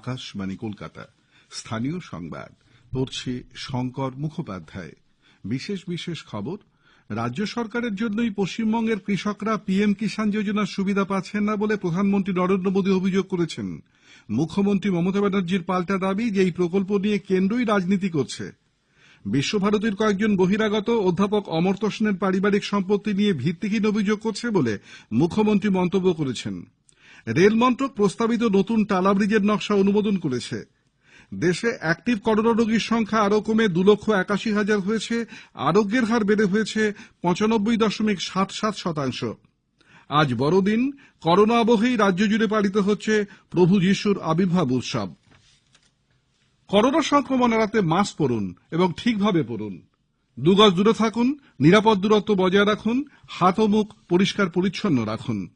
আকাশবাণী, কলকাতা। স্থানীয় সংবাদ। পড়ছি শঙ্কর মুখোপাধ্যায়। বিশেষ বিশেষ খবর, রাজ্য সরকারের জন্যই পশ্চিমবঙ্গের কৃষকরা পিএম কিষাণ যোজনার সুবিধা পাচ্ছেন না বলে প্রধানমন্ত্রী নরেন্দ্র মোদী অভিযোগ করেছেন। মুখ্যমন্ত্রী মমতা ব্যানার্জির পাল্টা দাবি যে এই প্রকল্প নিয়ে কেন্দ্রই রাজনীতি করছে। বিশ্বভারতীর কয়েকজন বহিরাগত অধ্যাপক অমর্ত্য সেনের পারিবারিক সম্পত্তি নিয়ে ভিত্তিহীন অভিযোগ করছে বলে মুখ্যমন্ত্রী মন্তব্য করেছেন। রেল মন্ত্রক প্রস্তাবিত নতুন টালা ব্রিজের নকশা অনুমোদন করেছে। দেশে অ্যাক্টিভ করোনা রোগীর সংখ্যা আরও কমে দু লক্ষ একাশি হাজার হয়েছে। আরোগ্যের হার বেড়ে হয়েছে পঁচানব্বই দশমিক সাত সাত শতাংশ। আজ বড়দিন, করোনা আবহেই রাজ্য জুড়ে পালিত হচ্ছে প্রভু যিশুর আবির্ভাব উৎসব। করোনা সংক্রমণ এড়াতে মাস্ক পরুন এবং ঠিকভাবে পরুন। দুগজ দূরে থাকুন, নিরাপদ দূরত্ব বজায় রাখুন, হাত ও মুখ পরিষ্কার পরিচ্ছন্ন রাখুন।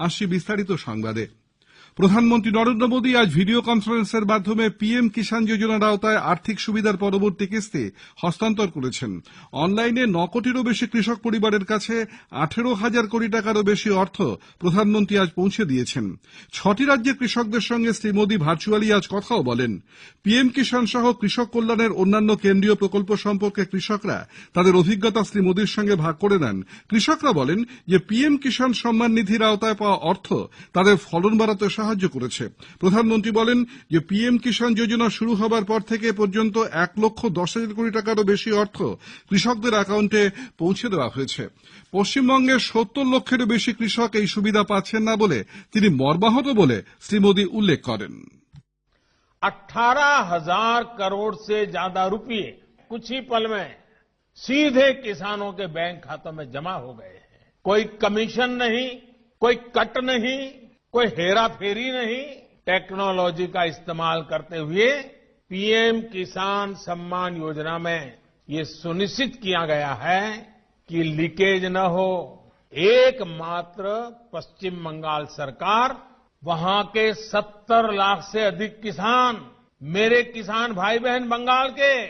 আসছি বিস্তারিত সংবাদে। প্রধানমন্ত্রী নরেন্দ্র মোদী আজ ভিডিও কনফারেন্সের মাধ্যমে পিএম কিষাণ যোজনার আওতায় আর্থিক সুবিধার পরবর্তী কিস্তি হস্তান্তর করেছেন। অনলাইনে ন কোটিরও বেশি কৃষক পরিবারের কাছে আঠেরো হাজার কোটি টাকারও বেশি অর্থ প্রধানমন্ত্রী আজ পৌঁছে দিয়েছেন। ছটি রাজ্যের কৃষকদের সঙ্গে শ্রী মোদী ভার্চুয়ালি আজ কথাও বলেন। পিএম কিষাণ সহ কৃষক কল্যাণের অন্যান্য কেন্দ্রীয় প্রকল্প সম্পর্কে কৃষকরা তাদের অভিজ্ঞতা শ্রী মোদীর সঙ্গে ভাগ করে নেন। কৃষকরা বলেন যে পিএম কিষাণ সম্মান নিধির আওতায় পাওয়া অর্থ তাদের ফলন বাড়াতে সাহায্য করেছে প্রধানমন্ত্রী বলেন যে পিএম কিষাণ যোজনা শুরু হবার পর থেকে পর্যন্ত এক লক্ষ দশ হাজার কোটি টাকারও বেশি অর্থ কৃষকদের অ্যাকাউন্টে পৌঁছে দেওয়া হয়েছে পশ্চিমবঙ্গের সত্তর লক্ষেরও বেশি কৃষক এই সুবিধা পাচ্ছেন না বলে তিনি মর্মাহত বলে শ্রী মোদী উল্লেখ করেন अठारह हजार करोड़ से ज्यादा रुपये कुछ ही पल में सीधे किसानों के बैंक खातों में जमा हो गए हैं कोई कमीशन नहीं कोई कट नहीं कोई हेरा फेरी नहीं टेक्नोलॉजी का इस्तेमाल करते हुए पीएम किसान सम्मान योजना में ये सुनिश्चित किया गया है कि लीकेज न हो। एकमात्र पश्चिम बंगाल सरकार, वहाँ के 70 लाख से अधिक किसान, मेरे किसान भाई बहन बंगाल के,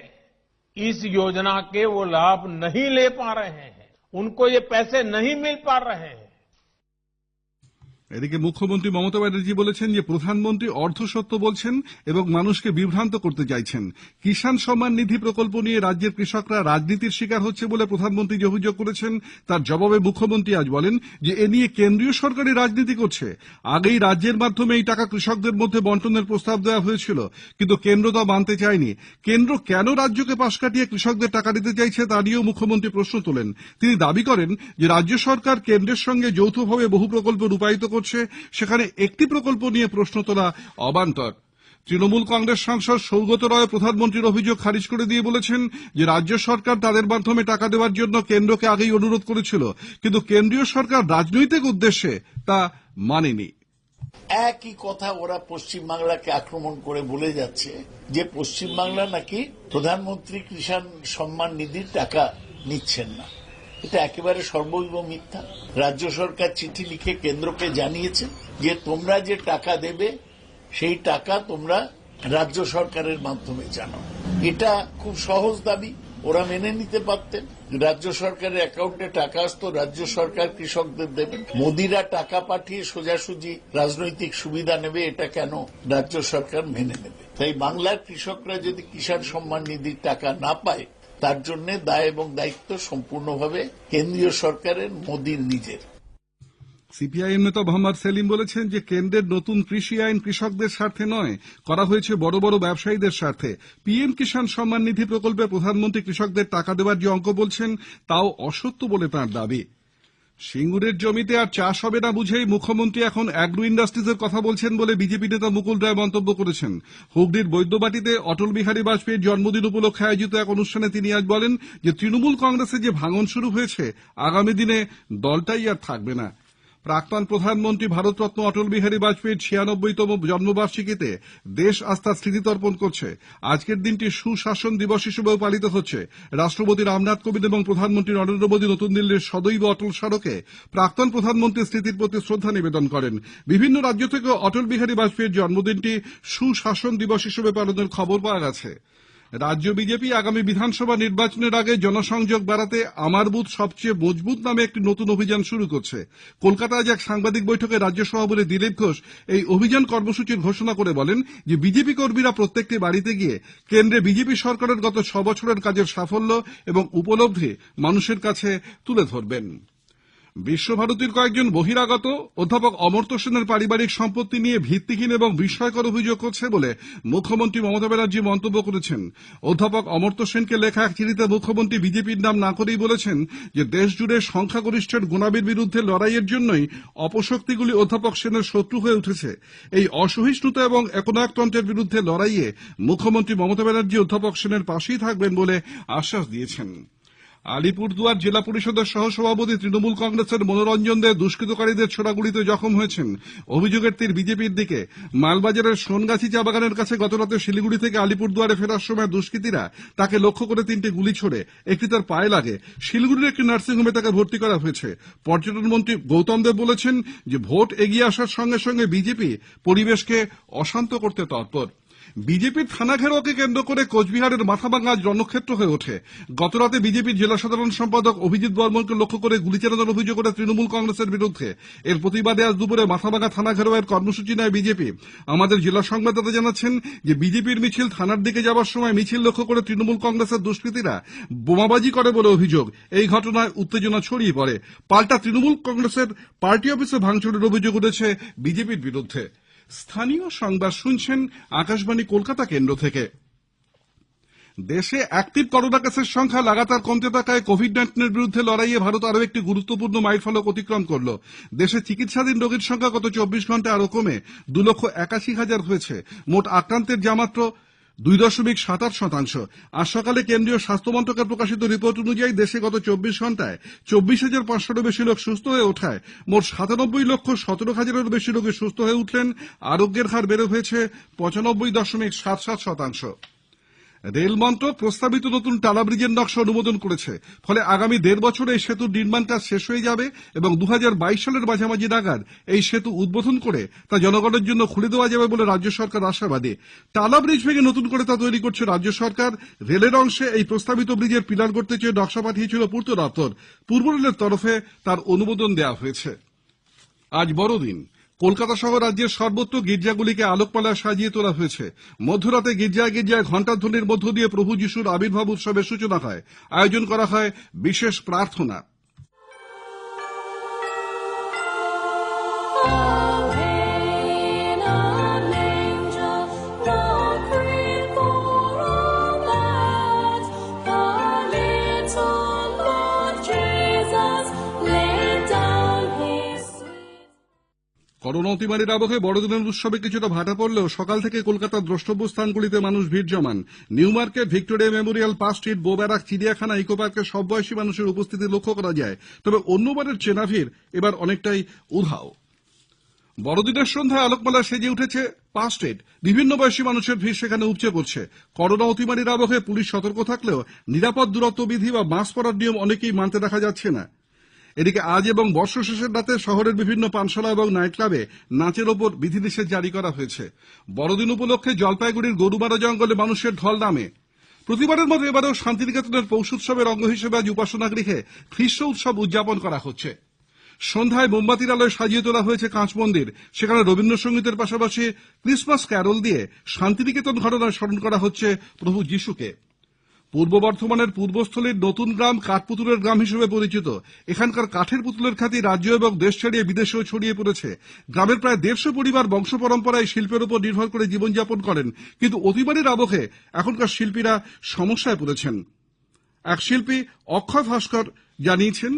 इस योजना के वो लाभ नहीं ले पा रहे हैं। उनको ये पैसे नहीं मिल पा रहे हैं। এদিকে মুখ্যমন্ত্রী মমতা ব্যানার্জি বলেছেন যে প্রধানমন্ত্রী অর্ধসত্য বলছেন এবং মানুষকে বিভ্রান্ত করতে চাইছেন। কিষাণ সম্মান নিধি প্রকল্প নিয়ে রাজ্যের কৃষকরা রাজনীতির শিকার হচ্ছে বলে প্রধানমন্ত্রী যে অভিযোগ করেছেন, তার জবাবে মুখ্যমন্ত্রী আজ বলেন যে এ নিয়ে কেন্দ্রীয় সরকারই রাজনীতি করছে। আগেই রাজ্যের মাধ্যমে এই টাকা কৃষকদের মধ্যে বন্টনের প্রস্তাব দেওয়া হয়েছিল, কিন্তু কেন্দ্র তা মানতে চায়নি। কেন্দ্র কেন রাজ্যকে পাশ কাটিয়ে কৃষকদের টাকা দিতে চাইছে তা নিয়েও মুখ্যমন্ত্রী প্রশ্ন তোলেন। তিনি দাবি করেন রাজ্য সরকার কেন্দ্রের সঙ্গে যৌথভাবে বহু প্রকল্প রূপায়িত সেখানে একটি প্রকল্প নিয়ে প্রশ্ন তোলা অবান্তর। তৃণমূল কংগ্রেস সাংসদ সৌগত রায় প্রধানমন্ত্রীর অভিযোগ খারিজ করে দিয়ে বলেছেন যে, রাজ্য সরকার তাদের মাধ্যমে টাকা দেওয়ার জন্য কেন্দ্রকে আগেই অনুরোধ করেছিল, কিন্তু কেন্দ্রীয় সরকার রাজনৈতিক উদ্দেশ্যে তা মানেনি। একই কথা ওরা পশ্চিমবাংলাকে আক্রমণ করে বলে যাচ্ছে যে, পশ্চিমবাংলা নাকি প্রধানমন্ত্রী কিষাণ সম্মান নিধির টাকা নিচ্ছেন না। এটা একেবারে সর্বৈব মিথ্যা। রাজ্য সরকার চিঠি লিখে কেন্দ্রকে জানিয়েছে যে তোমরা যে টাকা দেবে, সেই টাকা তোমরা রাজ্য সরকারের মাধ্যমে জানো। এটা খুব সহজ দাবি, ওরা মেনে নিতে পারতেন। রাজ্য সরকারের অ্যাকাউন্টে টাকা আসতো, রাজ্য সরকার কৃষকদের দেবেন মোদিরা টাকা পাঠিয়ে সোজাসুজি রাজনৈতিক সুবিধা নেবে, এটা কেন রাজ্য সরকার মেনে নেবে? তাই বাংলার কৃষকরা যদি কিষাণ সম্মান নিধির টাকা না পায় তার জন্য দায় এবং দায়িত্ব সম্পূর্ণভাবে কেন্দ্রীয় সরকারের, মোদীর নিজের। সিপিআইএম নেতা মোহাম্মদ সেলিম বলেছেন যে কেন্দ্রের নতুন কৃষি আইন কৃষকদের স্বার্থে নয়, করা হয়েছে বড় বড় ব্যবসায়ীদের স্বার্থে। পিএম কিষাণ সম্মান নিধি প্রকল্পে প্রধানমন্ত্রী কৃষকদের টাকা দেওয়ার যে অঙ্ক বলছেন, তাও অসত্য বলে তাঁর দাবি। সিঙ্গুরের জমিতে আর চাষ হবে না বুঝেই মুখ্যমন্ত্রী এখন অ্যাগ্রো ইন্ডাস্ট্রিজের কথা বলছেন বলে বিজেপি নেতা মুকুল রায় মন্তব্য করেছেন। হুগলির বৈদ্যবাটিতে অটল বিহারী বাজপেয়ীর জন্মদিন উপলক্ষে আয়োজিত এক অনুষ্ঠানে তিনি আজ বলেন তৃণমূল কংগ্রেসে যে ভাঙন শুরু হয়েছে, আগামী দিনে দলটাই আর থাকবে না। প্রাক্তন প্রধানমন্ত্রী ভারতরত্ন অটল বিহারী বাজপেয়ীর ছিয়ানব্বইতম জন্মবার্ষিকীতে দেশ আজ তার স্মৃতি তর্পণ করছে। আজকের দিনটি সুশাসন দিবস হিসেবেও পালিত হচ্ছে। রাষ্ট্রপতি রামনাথ কোবিন্দ এবং প্রধানমন্ত্রী নরেন্দ্র মোদী নতুন দিল্লির সদৈব অটল স্মারকে প্রাক্তন প্রধানমন্ত্রীর স্মৃতির প্রতি শ্রদ্ধা নিবেদন করেন। বিভিন্ন রাজ্য থেকে অটল বিহারী বাজপেয়ীর জন্মদিনটি সুশাসন দিবস হিসেবে পালনের খবর পাওয়া গেছে। রাজ্য বিজেপি আগামী বিধানসভা নির্বাচনের আগে জনসংযোগ বাড়াতে আমার বুথ সবচেয়ে মজবুত নামে একটি নতুন অভিযান শুরু করছে। কলকাতায় আজ এক সাংবাদিক বৈঠকে রাজ্য সভাপতি দিলীপ ঘোষ এই অভিযান কর্মসূচির ঘোষণা করে বলেন যে বিজেপি কর্মীরা প্রত্যেকটি বাড়িতে গিয়ে কেন্দ্রে বিজেপি সরকারের গত ছ বছরের কাজের সাফল্য এবং উপলব্ধি মানুষের কাছে তুলে ধরবেন। বিশ্বভারতীর কয়েকজন বহিরাগত অধ্যাপক অমর্ত্য সেনের পারিবারিক সম্পত্তি নিয়ে ভিত্তিহীন এবং বিস্ময়কর অভিযোগ করছে বলে মুখ্যমন্ত্রী মমতা ব্যানার্জী মন্তব্য করেছেন। অধ্যাপক অমর্ত্য সেনকে লেখা এক চিঠিতে মুখ্যমন্ত্রী বিজেপির নাম না করেই বলেছেন যে দেশ জুড়ে সংখ্যাগরিষ্ঠের গুণাবির বিরুদ্ধে লড়াইয়ের জন্যই অপশক্তিগুলি অধ্যাপক সেনের শত্রু হয়ে উঠেছে। এই অসহিষ্ণুতা এবং একনায়কতন্ত্রের বিরুদ্ধে লড়াইয়ে মুখ্যমন্ত্রী মমতা ব্যানার্জী অধ্যাপক সেনের পাশেই থাকবেন বলে আশ্বাস দিয়েছেন। আলিপুরদুয়ার জেলা পরিষদের সহসভাপতি তৃণমূল কংগ্রেসের মনোরঞ্জন দে দুষ্কৃতকারীদের ছোড়াগুড়িতে জখম হয়েছেন। অভিযোগের তীর বিজেপির দিকে। মালবাজারের সোনগাছি চা বাগানের কাছে গতরাতে শিলিগুড়ি থেকে আলিপুরদুয়ারে ফেরার সময় দুষ্কৃতীরা তাকে লক্ষ্য করে তিনটি গুলি ছোড়ে। একটি তার পায়ে লাগে। শিলিগুড়ির একটি নার্সিংহোমে তাকে ভর্তি করা হয়েছে। পর্যটন মন্ত্রী গৌতম দেব বলেছেন ভোট এগিয়ে আসার সঙ্গে সঙ্গে বিজেপি পরিবেশকে অশান্ত করতে তৎপর। বিজেপির থানা ঘেরাওকে কেন্দ্র করে কোচবিহারের মাথাভাঙা আজ রণক্ষেত্র হয়ে ওঠে। গতরাতে বিজেপির জেলা সাধারণ সম্পাদক অভিজিৎ বর্মনকে লক্ষ্য করে গুলি চালানোর অভিযোগ করে তৃণমূল কংগ্রেসের বিরুদ্ধে। এর প্রতিবাদে আজ দুপুরে মাথাভাঙা থানা ঘেরাওয়ের কর্মসূচি নেয় বিজেপি। আমাদের জেলা সংবাদদাতা জানাচ্ছেন যে বিজেপির মিছিল থানার দিকে যাওয়ার সময় মিছিল লক্ষ্য করে তৃণমূল কংগ্রেসের দুষ্কৃতীরা বোমাবাজি করে বলে অভিযোগ। এই ঘটনায় উত্তেজনা ছড়িয়ে পড়ে। পাল্টা তৃণমূল কংগ্রেসের পার্টি অফিসে ভাঙচুরের অভিযোগ উঠেছে বিজেপির বিরুদ্ধে। স্থানীয় সংবাদ শুনছেন আকাশবাণী কলকাতা কেন্দ্র থেকে। দেশে অ্যাক্টিভ করোনা কেসের সংখ্যা লাগাতার কমতে থাকায় কোভিড নাইন্টিনের বিরুদ্ধে লড়াইয়ে ভারত আরও একটি গুরুত্বপূর্ণ মাইলফলক অতিক্রম করল। দেশে চিকিৎসাধীন রোগীর সংখ্যা গত চব্বিশ ঘণ্টা আরও কমে। দু লক্ষ একাশি হাজার হয়েছে। মোট আক্রান্তের যা মাত্র দুই দশমিক সাত আট শতাংশ। আজ সকালে কেন্দ্রীয় স্বাস্থ্য মন্ত্রকের প্রকাশিত রিপোর্ট অনুযায়ী দেশে গত চব্বিশ ঘন্টায় চব্বিশ হাজার পাঁচশোরও বেশি লোক সুস্থ হয়ে ওঠায়। মোট সাতানব্বই লক্ষ সতেরো হাজারেরও বেশি রোগী সুস্থ হয়ে উঠলেন। আরোগ্যের হার বেড়ে হয়েছে পঁচানব্বই দশমিক সাত সাত শতাংশ। রেল মন্ত্রক প্রস্তাবিত নতুন টালা ব্রিজের নকশা অনুমোদন করেছে। ফলে আগামী দেড় বছরে এই সেতুর নির্মাণ কাজ শেষ হয়ে যাবে এবং দু হাজার বাইশ সালের মাঝামাঝি নাগাদ এই সেতু উদ্বোধন করে তা জনগণের জন্য খুলে দেওয়া যাবে বলে রাজ্য সরকার আশাবাদী। টালা ব্রিজ ভেঙে নতুন করে তা তৈরি করছে রাজ্য সরকার। রেলের অংশে এই প্রস্তাবিত ব্রিজের পিলার করতে চেয়ে নকশা পাঠিয়েছিল পূর্ত দপ্তর। পূর্ব রেলের তরফে তার অনুমোদন দেওয়া হয়েছে। আজ বড়দিন। কলকাতা সহ রাজ্যের সর্বত্র গির্জাগুলিকে আলোকমালায় সাজিয়ে তোলা হয়েছে। মধ্যরাতে গির্জায় গির্জায় ঘণ্টাধ্বনির মধ্য দিয়ে প্রভু যিশুর আবির্ভাব উৎসবের সূচনা হয়। আয়োজন করা হয় বিশেষ প্রার্থনা। করোনা অতিমারির আবহে বড়দিনের উৎসবে কিছুটা ভাটা পড়লেও সকাল থেকে কলকাতার দ্রষ্টব্য স্থানগুলিতে মানুষ ভিড় জমান। New Market, Victoria Memorial Park Street বোব্যারাক চিড়িয়াখানা, ইকো পার্কে সব বয়সী মানুষের উপস্থিতি লক্ষ্য করা যায়। তবে অন্যবারের চেনা ভিড় এবার অনেকটাই উধাও। বড়দিনের সন্ধ্যায় আলোকমালা সেজে উঠেছে স্ট্রিট। বিভিন্ন বয়সী মানুষের ভিড় সেখানে উপচে পড়ছে। করোনা অতিমারির আবহে পুলিশ সতর্ক থাকলেও নিরাপদ দূরত্ব বিধি বা মাস্ক পরার নিয়ম অনেকেই মানতে দেখা যাচ্ছে না। এদিকে আজ এবং বর্ষ শেষের রাতে শহরের বিভিন্ন পানশালা এবং নাইট ক্লাবে নাচের ওপর বিধিনিষেধ জারি করা হয়েছে। বড়দিন উপলক্ষে জলপাইগুড়ির গরুমারা জঙ্গলে মানুষের ঢল নামে। প্রতিবারের মতো এবারেও শান্তিনিকেতনের পৌষ উৎসবের অঙ্গ হিসেবে আজ উপাসনা গৃহে খ্রিস্ট উৎসব উদযাপন করা হচ্ছে। সন্ধ্যায় মোমবাতির আলোয় সাজিয়ে তোলা হয়েছে কাঁচ মন্দির। সেখানে রবীন্দ্রসঙ্গীতের পাশাপাশি ক্রিসমাস ক্যারল দিয়ে শান্তিনিকেতন ঘটনায় স্মরণ করা হচ্ছে প্রভু যিশুকে। পূর্ব বর্ধমানের পূর্বস্থলীর নতুন গ্রাম কাঠপুতুলের গ্রাম হিসেবে পরিচিত। এখানকার কাঠের পুতুলের খ্যাতি রাজ্য এবং দেশ ছাড়িয়ে বিদেশেও ছড়িয়ে পড়েছে। গ্রামের প্রায় দেড়শো পরিবার বংশ পরম্পরায় শিল্পের উপর নির্ভর করে জীবনযাপন করেন, কিন্তু অতিমারির আবহে এখনকার শিল্পীরা সমস্যায় পড়েছেন। এক শিল্পী, অক্ষয় ভাস্কর, জানিয়েছেন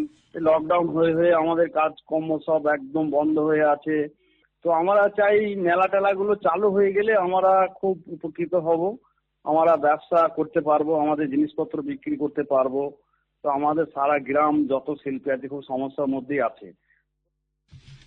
লকডাউন হয়ে হয়ে আমাদের কাজ কর্ম সব একদম বন্ধ হয়ে আছে। তো আমরা চাই মেলা টেলাগুলো চালু হয়ে গেলে আমরা খুব উপকৃত হব। আমরা ব্যবসা করতে পারব, আমাদের জিনিসপত্র বিক্রি করতে পারব। তো আমাদের সারা গ্রাম যত শিল্পী আছে, খুব সমস্যার মধ্যেই আছে।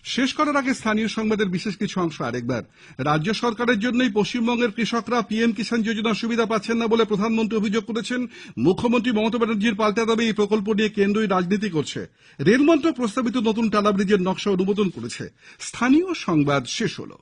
শেষ করার আগে স্থানীয় সংবাদের বিশেষ কিছু অংশ আরেকবার। রাজ্য সরকারের জন্যই পশ্চিমবঙ্গের কৃষকরা পিএম কিষাণ যোজনার সুবিধা পাচ্ছেন না বলে প্রধানমন্ত্রী অভিযোগ করেছেন। মুখ্যমন্ত্রী মমতা ব্যানার্জির পাল্টা দাবি, এই প্রকল্প নিয়ে কেন্দ্রই রাজনীতি করছে। রেল মন্ত্রক প্রস্তাবিত নতুন টালা ব্রিজের নকশা অনুমোদন করেছে। স্থানীয় সংবাদ শেষ হলো।